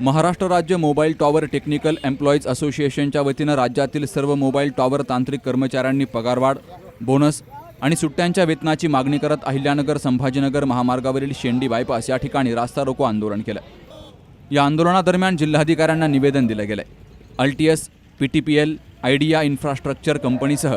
महाराष्ट्र राज्य mobile tower technical employees असोसिएशनच्या वतीनं राज्यातील सर्व मोबाईल टॉवर तांत्रिक कर्मचाऱ्यांनी पगारवाढ बोनस आणि सुट्ट्यांच्या वेतनाची मागणी करत अहिल्यानगर संभाजीनगर महामार्गावरील शेंडी बायपास या ठिकाणी रास्ता रोको आंदोलन केलं. या आंदोलनादरम्यान जिल्हाधिकाऱ्यांना निवेदन दिलं गेलं L T S P T P L idea infrastructure कंपनीसह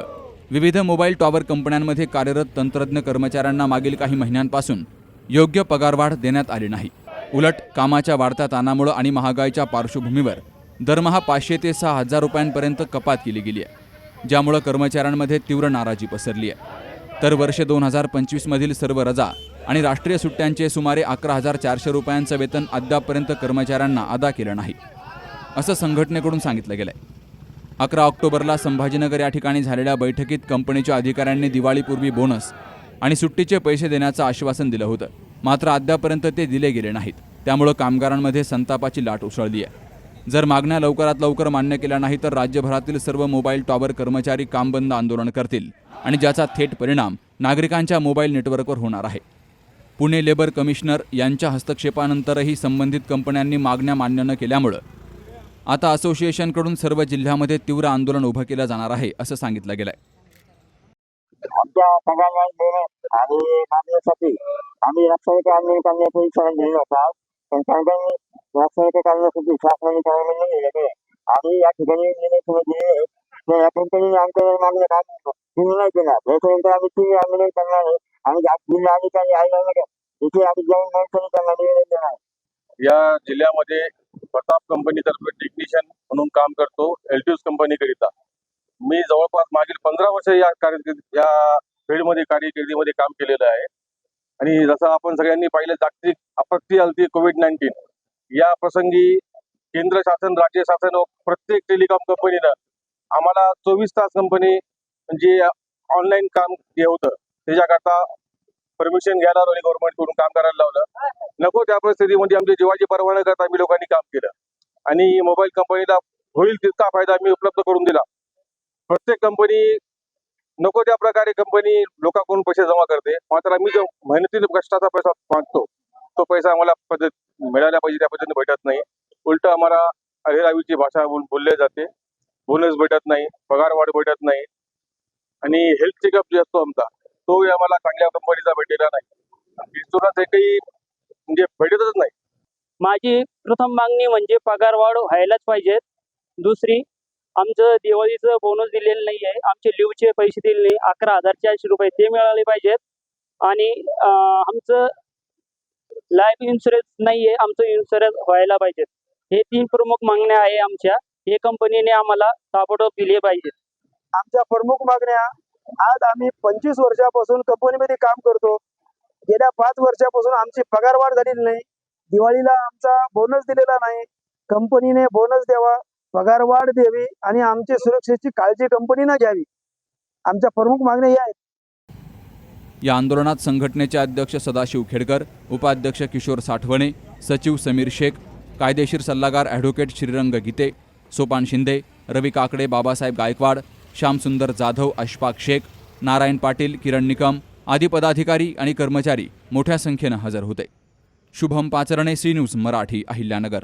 विविध मोबाईल टॉवर कंपन्यांमध्ये कार्यरत तंत्रज्ञ कर्मचाऱ्यांना मागील काही महिन्यांपासून योग्य पगारवाढ देण्यात आली नाही. उलट कामाच्या वाढत्या ताणामुळं आणि महागाईच्या पार्श्वभूमीवर दरमहा पाचशे ते सहा हजार रुपयांपर्यंत कपात केली गेली आहे ज्यामुळं कर्मचाऱ्यांमध्ये तीव्र नाराजी पसरली आहे. तर वर्ष दोन हजार पंचवीसमधील सर्व रजा आणि राष्ट्रीय सुट्ट्यांचे सुमारे अकरा हजार चारशे रुपयांचं वेतन अद्यापपर्यंत कर्मचाऱ्यांना अदा केलं नाही असं संघटनेकडून सांगितलं गेलं आहे अकरा ऑक्टोबरला संभाजीनगर या ठिकाणी झालेल्या बैठकीत कंपनीच्या अधिकाऱ्यांनी दिवाळीपूर्वी बोनस आणि सुट्टीचे पैसे देण्याचं आश्वासन दिलं होतं. मात्र अद्यापर्यंत ते दिले गेले नाहीत. त्यामुळं कामगारांमध्ये संतापाची लाट उसळली आहे. जर मागण्या लवकरात लवकर मान्य केल्या नाही तर राज्यभरातील सर्व मोबाईल टॉवर कर्मचारी कामबंद आंदोलन करतील आणि ज्याचा थेट परिणाम नागरिकांच्या मोबाईल नेटवर्कवर होणार आहे. पुणे लेबर कमिशनर यांच्या हस्तक्षेपानंतरही संबंधित कंपन्यांनी मागण्या मान्य न केल्यामुळं आता असोसिएशनकडून सर्व जिल्ह्यामध्ये तीव्र आंदोलन उभं केलं जाणार आहे असं सांगितलं गेलं आहे आमच्या सगळ्यांना बोनस आणि मागण्यासाठी आम्ही राष्ट्रवादी आंदोलन करण्याचा इशारा घेऊन होता पण सरकारने राष्ट्रवादी करण्यासाठी शासनाने परवानगी नाही आणि या ठिकाणी निर्णय दिले तर या कंपनीने आमच्याकडे मागणी काय तुम्ही नाही केला याच्यानंतर आम्ही तुम्ही आंदोलन करणार आहे आणि जिल्हा अधिकारी आहे नका इथे आम्ही जाऊन मोर्चाने करणार निवेदन देणार या जिल्ह्यामध्ये प्रताप कंपनीतर्फे टेक्निशियन म्हणून काम करतो. एलटीयूस कंपनीकरिता. मी जवळपास मागील पंधरा वर्ष या कारकिर्दी या फील्डमध्ये कार्यकिर्दीमध्ये काम केलेलं आहे. आणि जसं आपण सगळ्यांनी पाहिलं जागतिक आपत्ती आलती कोविड नाईन्टीन या प्रसंगी केंद्र शासन राज्य शासन व प्रत्येक टेलिकॉम कंपनीनं आम्हाला चोवीस तास कंपनी म्हणजे ऑनलाईन काम जे होतं. त्याच्याकरता परमिशन घ्यायला लावली गव्हर्नमेंटकडून काम करायला लावलं. नको त्या परिस्थितीमध्ये आमच्या जीवाची परवा न करता आम्ही लोकांनी काम केलं. आणि मोबाईल कंपनीला होईल तितका फायदा आम्ही उपलब्ध करून दिला. प्रत्येक कंपनी नको त्या प्रकारे कंपनी लोकांकडून पैसे जमा करते. मात्र आम्ही जो मेहनतीने कष्टाचा पैसा मागतो तो पैसा आम्हाला पद्धत मिळायला पाहिजे त्या पद्धतीने भेटत नाही. उलट आम्हाला अहिरावीची भाषा बोलले जाते. बोनस भेटत नाही पगार वाढ भेटत नाही. आणि हेल्थ चेकअप जे असतो आमचा तोही आम्हाला चांगल्या कंपनीचा भेटलेला नाही. इन्शुरन्स काही म्हणजे भेटतच नाही. माझी प्रथम मागणी म्हणजे पगार वाढ व्हायलाच पाहिजेत दुसरी आमचं दिवाळीचं बोनस दिलेलं नाही आहे आमचे लिव्हचे पैसे दिले नाही. अकरा हजार चारशे रुपये ते मिळाले पाहिजेत. आणि आमचं लाईफ इन्शुरन्स नाही आहे आमचं इन्शुरन्स व्हायला पाहिजेत. हे तीन प्रमुख मागण्या आहे आमच्या. हे कंपनीने आम्हाला ताबडतोब दिले पाहिजेत. आमच्या प्रमुख मागण्या आज आम्ही पंचवीस वर्षापासून कंपनीमध्ये काम करतो. गेल्या पाच वर्षापासून आमची पगारवाढ झालेली नाही. दिवाळीला आमचा बोनस दिलेला नाही. कंपनीने बोनस द्यावा. पगारवाढ द्यावी आणि आमच्या सुरक्षेची काळजी कंपनीनं घ्यावी. आमच्या प्रमुख मागण्या या आहेत. या आंदोलनात संघटनेचे अध्यक्ष सदाशिव खेडकर उपाध्यक्ष किशोर साठवणे सचिव समीर शेख कायदेशीर सल्लागार ॲडव्होकेट श्रीरंग गीते सोपान शिंदे रवी काकडे बाबासाहेब गायकवाड श्यामसुंदर जाधव अशफाक शेख नारायण पाटील किरण निकम आदी पदाधिकारी आणि कर्मचारी मोठ्या संख्येनं हजर होते. Shubham Pacharne C news Marathi Ahilyanagar.